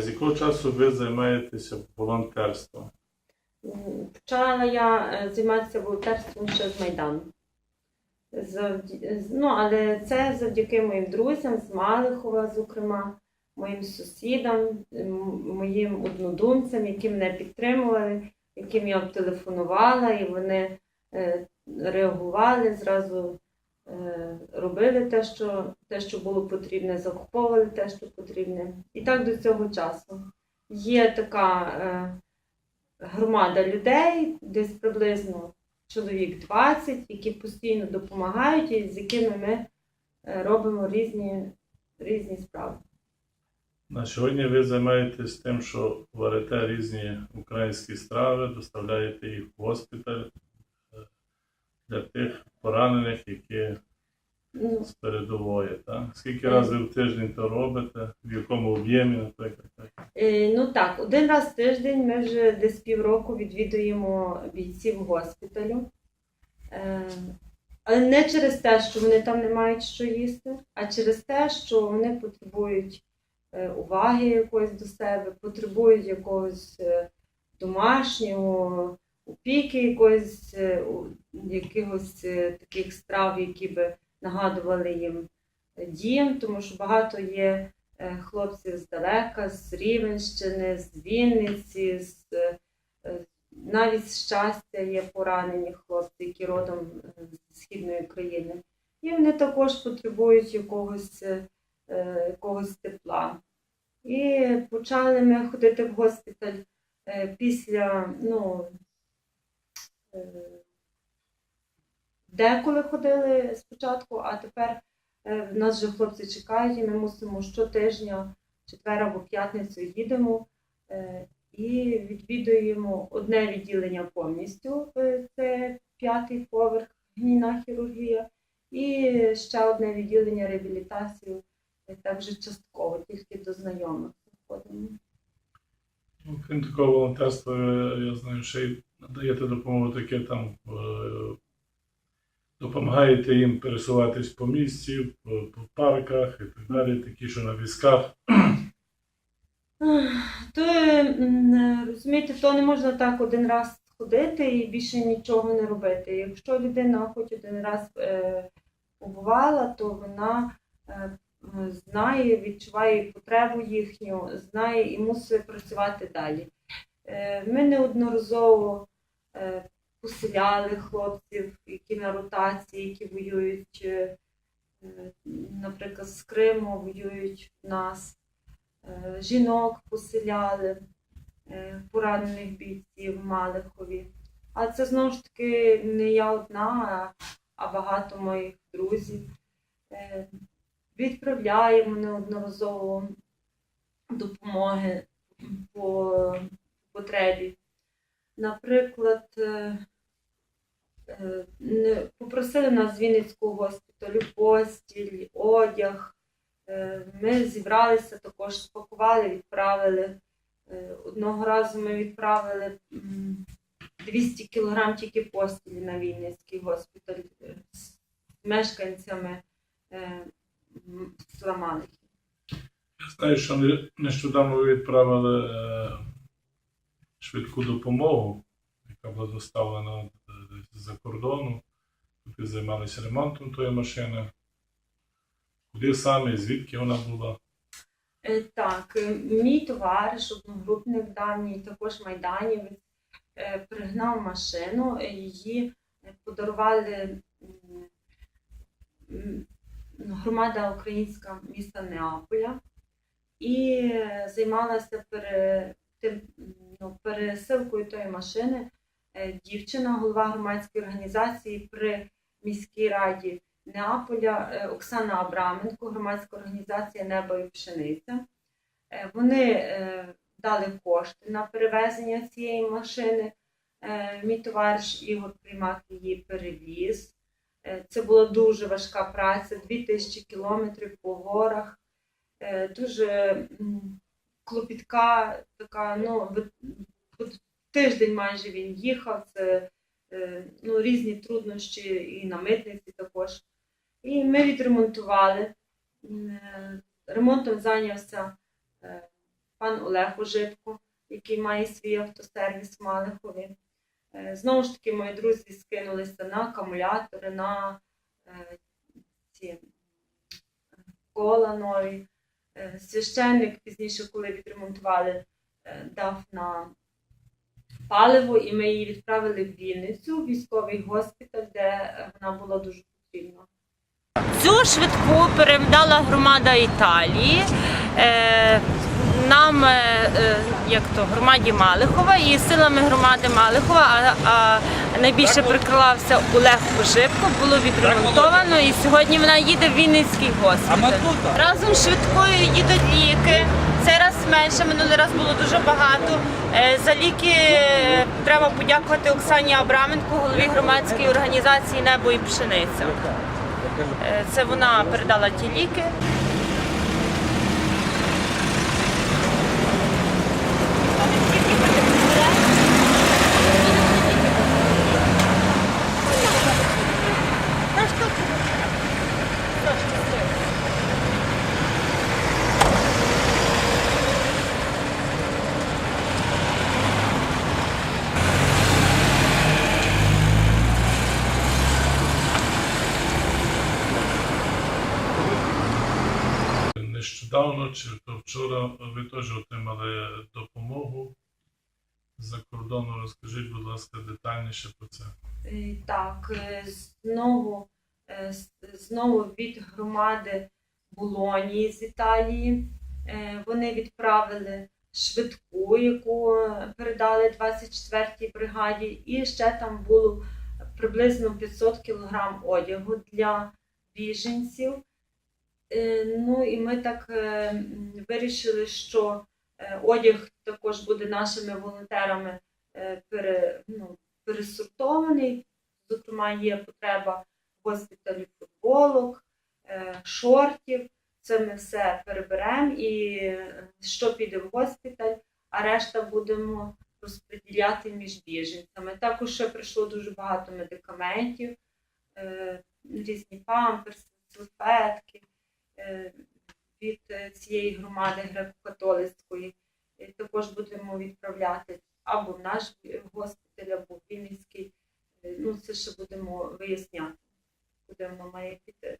З якого часу ви займаєтеся волонтерством? Почала я е, займатися волонтерством ще з Майдану. Ну, але це завдяки моїм друзям з Малихова, зокрема, моїм сусідам, моїм однодумцям, які мене підтримували, яким я телефонувала, і вони е, реагували, зразу робили те, що, те, що було потрібне, закуповували те, що потрібне. І так до цього часу. Є така. Е, громада людей, десь приблизно чоловік 20, які постійно допомагають і з якими ми е, робимо різні, різні справи. На сьогодні ви займаєтесь тим, що варите різні українські страви, доставляєте їх в госпіталь е, для тих поранених, які Ну, з передової. Так? Скільки Е. разів в тиждень то робите, в якому об'ємі, наприклад? Так? е, ну так, один раз в тиждень ми вже десь півроку відвідуємо бійців госпіталю. Е, Але не через те, що вони там не мають що їсти, а через те, що вони потребують е, уваги якоїсь до себе, потребують якогось е, домашнього опіки, якоїсь е, якихось е, таких страв, які би нагадували їм дім, тому що багато є е, хлопців здалека, з Рівенщини, з Вінниці, з, навіть з щастя є поранені хлопці, які родом з східної України. І вони також потребують якогось, якогось тепла. І почали ми ходити в госпіталь після, ну, деколи ходили спочатку, а тепер е, нас вже хлопці чекають, і ми мусимо щотижня, четвер або п'ятницю їдемо е, і відвідуємо одне відділення повністю, е, це п'ятий поверх, гнійна хірургія, і ще одне відділення реабілітацію, е, так вже частково, тільки до знайомих заходимо. Ну, Крім такого волонтерства, я знаю, ще й надаєте допомогу таке там. е, Допомагаєте їм пересуватись по місті, по, по парках і так далі, такі, що на візках. То, розумієте, то не можна так один раз ходити і більше нічого не робити. Якщо людина хоч один раз е, побувала, то вона е, знає, відчуває потребу їхню, знає і мусить працювати далі. Е, ми неодноразово е, поселяли хлопців, які на ротації, які воюють, е, наприклад, з Криму, воюють в нас. Жінок поселяли, поранених бійців в Малихові. А це знову ж таки не я одна, а, багато моїх друзів. Відправляємо неодноразово допомоги по потребі. Наприклад, е, е, попросили нас з Вінницького госпіталю постіль, одяг. Е, Ми зібралися також, спакували, відправили. Одного разу ми відправили 200 кілограм тільки постілі на Вінницький госпіталь з мешканцями. Я знаю, що нещодавно ви відправили швидку допомогу, яка була доставлена е, з-за кордону. Тут займалися ремонтом тої машини. Куди саме, звідки вона була? Е, Так, е, мій товариш, одногрупник давній, також майданівець, пригнав машину, її подарували м, громада українська міста Неаполя і займалася ну, пересилкою тої машини е, дівчина, голова громадської організації при міській раді Неаполя е, Оксана Абраменко, громадська організація Небо і пшениця. Е, Вони дали кошти на перевезення цієї машини. Мій товариш Ігор Приймак її перевіз. Це була дуже важка праця, 2000 кілометрів по горах. Дуже клопітка, така, ну, тиждень майже він їхав. Це е, ну, різні труднощі і на митниці також. І ми відремонтували. Е, Ремонтом зайнявся е, пан Олег Ожитко, який має свій автосервіс в Малихові. Знову ж таки, мої друзі скинулися на акумулятори, на ці кола нові. Е, Священник пізніше, коли відремонтували, е, дав на паливо, і ми її відправили в Вінницю, в військовий госпіталь, де е, вона була дуже потрібна. Цю швидку передала громада Італії. Нам, е, е, як то, громаді Малихова і силами громади Малихова, а, а найбільше прикривався Олег Поживко, було відремонтовано і сьогодні вона їде в Вінницький госпіталь. Разом з швидкою їдуть ліки. Цей раз менше, минулий раз було дуже багато. Е, За ліки треба подякувати Оксані Абраменко, голові громадської організації Небо і пшениця. Це вона передала ті ліки. Нещодавно чи то вчора ви теж отримали допомогу за кордону. Розкажіть, будь ласка, детальніше про це. Е, Так, е, знову, е, знову від громади Болонії з Італії. Вони відправили швидку, яку передали 24-й бригаді, і ще там було приблизно 500 кг одягу для біженців. Е, Ну і ми так е, вирішили, що е, одяг також буде нашими волонтерами пере, ну, пересортований. Зокрема, є потреба в госпіталі футболок, шортів. Це ми все переберемо і що піде в госпіталь, а решта будемо розподіляти між біженцями. Також ще прийшло дуже багато медикаментів, різні памперси, салфетки від е, цієї громади греко-католицької. Також будемо відправляти або в наш госпіталь, або в Вінницький. Е, Ну, це ще будемо виясняти, куди воно має піти.